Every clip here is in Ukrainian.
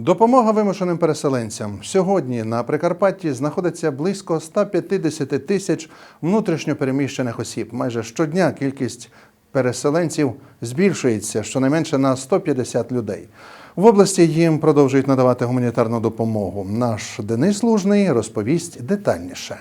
Допомога вимушеним переселенцям. Сьогодні на Прикарпатті знаходиться близько 150 тисяч внутрішньопереміщених осіб. Майже щодня кількість переселенців збільшується щонайменше на 150 людей. В області їм продовжують надавати гуманітарну допомогу. Наш Денис Лужний розповість детальніше.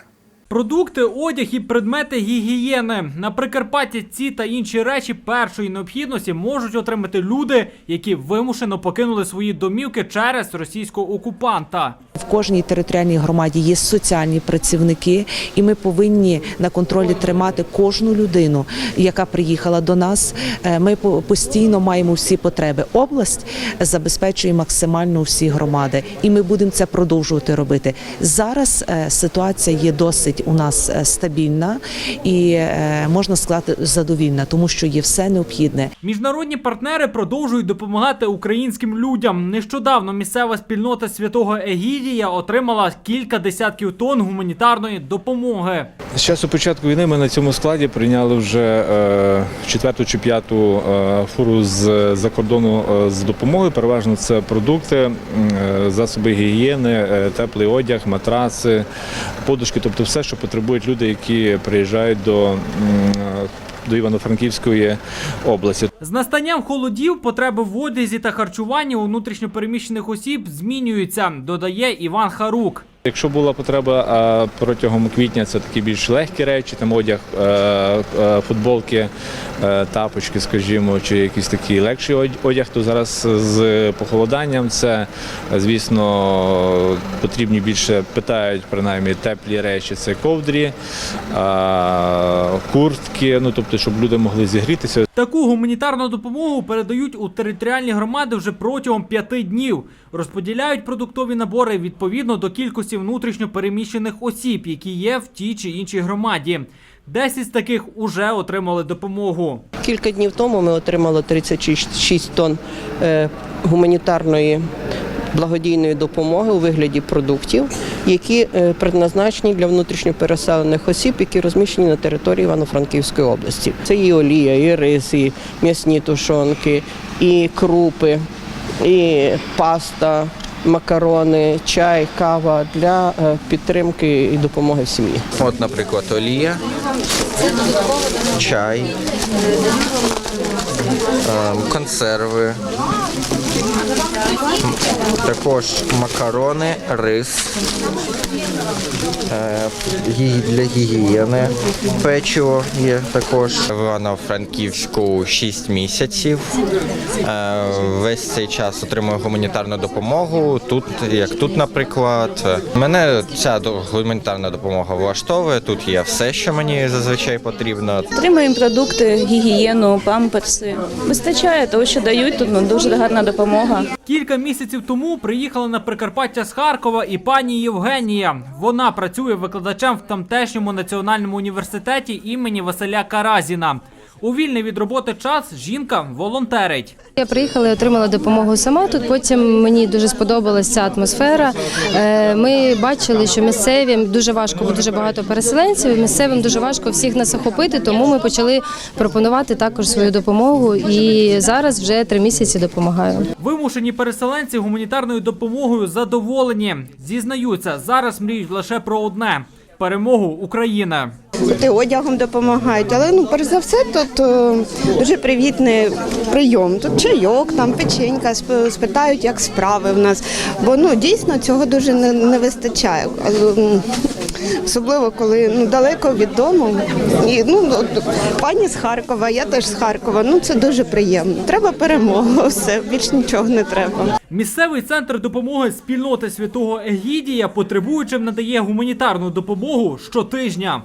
Продукти, одяг і предмети гігієни. На Прикарпатті ці та інші речі першої необхідності можуть отримати люди, які вимушено покинули свої домівки через російського окупанта. Кожній територіальній громаді є соціальні працівники, і ми повинні на контролі тримати кожну людину, яка приїхала до нас. Е, Ми постійно маємо всі потреби. Область забезпечує максимально всі громади, і ми будемо це продовжувати робити. Зараз е, ситуація є досить у нас е, стабільна і можна сказати задовільна, тому що є все необхідне. Міжнародні партнери продовжують допомагати українським людям. Нещодавно місцева спільнота святого Егідія отримала кілька десятків тонн гуманітарної допомоги. З часу початку війни ми на цьому складі прийняли вже е, четверту чи п'яту е, фуру з за кордону е, з допомогою. Переважно це продукти, засоби гігієни, теплий одяг, матраци, подушки, тобто все, що потребують люди, які приїжджають до, до Івано-Франківської області. З настанням холодів потреби в одязі та харчуванні у внутрішньопереміщених осіб змінюються, додає Іван Харук. Якщо була потреба протягом квітня, це такі більш легкі речі, там одяг, е, е, футболки, е, тапочки, скажімо, чи якийсь такий легший одяг- одяг, то зараз з похолоданням це, звісно, потрібні більше питають принаймні теплі речі, це ковдрі, куртки, ну тобто, щоб люди могли зігрітися. Таку гуманітарну допомогу передають у територіальні громади вже протягом п'яти днів. Розподіляють продуктові набори відповідно до кількості внутрішньо переміщених осіб, які є в тій чи іншій громаді. Десять з таких уже отримали допомогу. Кілька днів тому ми отримали 36 тонн е, гуманітарної благодійної допомоги у вигляді продуктів, які е, предназначені для внутрішньопереселених осіб, які розміщені на території Івано-Франківської області. Це і олія, і рис, і м'ясні тушонки, і крупи, і паста. Макарони, чай, кава для е, підтримки і допомоги сім'ї. От, наприклад, олія, чай, ем, консерви, також макарони, рис е, для гігієни, печиво є також. В Івано-Франківську 6 місяців. Е, Весь цей час отримую гуманітарну допомогу. Тут, як тут, наприклад, мене ця до- гуманітарна допомога влаштовує. Тут є все, що мені зазвичай потрібно. Отримуємо продукти, гігієну, памперси. Вистачає того, що дають тут ну, дуже гарна допомога. Кілька місяців тому приїхала на Прикарпаття з Харкова і пані Євгенія. Вона працює викладачем в тамтешньому національному університеті імені Василя Каразіна. У вільний від роботи час жінка волонтерить. Я приїхала і отримала допомогу сама. Тут потім мені дуже сподобалася ця атмосфера. Е, Ми бачили, що місцевим дуже важко, бо дуже багато переселенців. і Місцевим дуже важко всіх нас охопити, тому ми почали пропонувати також свою допомогу. І зараз вже три місяці допомагаю. Вимушені переселенці гуманітарною допомогою задоволені. Зізнаються, зараз мріють лише про одне перемогу України. Ти одягом допомагають, але ну перш за все тут е, дуже привітний прийом. Тут чайок, там печенька, спитають, як справи в нас. Бо ну дійсно цього дуже не, не вистачає. Особливо коли ну далеко від дому. І ну пані з Харкова, я теж з Харкова. Ну це дуже приємно. Треба перемога. Все більш нічого не треба. Місцевий центр допомоги спільноти святого Егідія потребуючим надає гуманітарну допомогу щотижня.